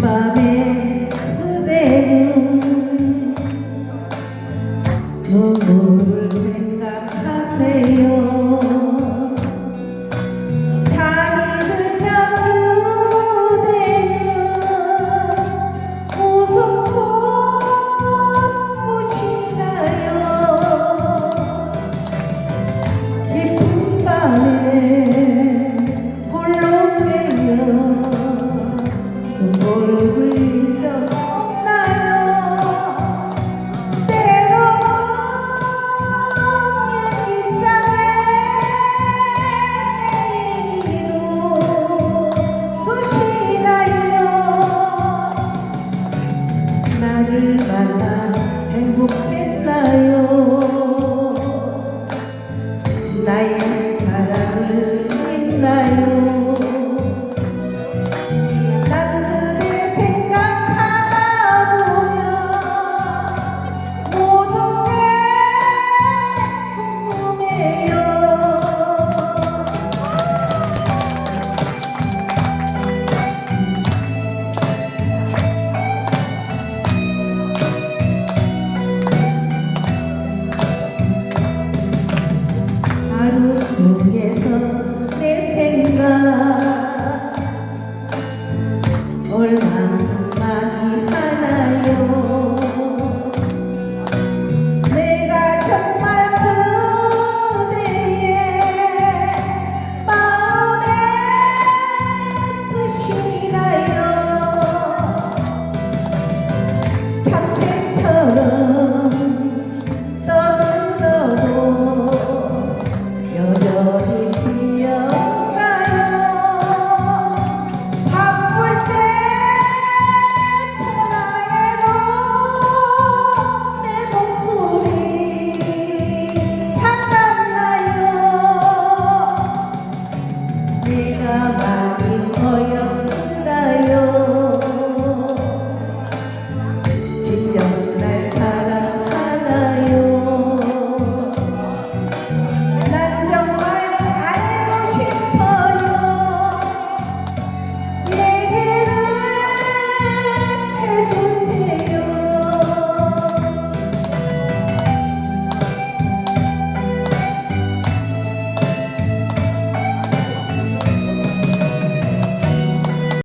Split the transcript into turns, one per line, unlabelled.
Bobby. 나 행복했나요? 나의 사랑을 했나요? Happy Hamadi.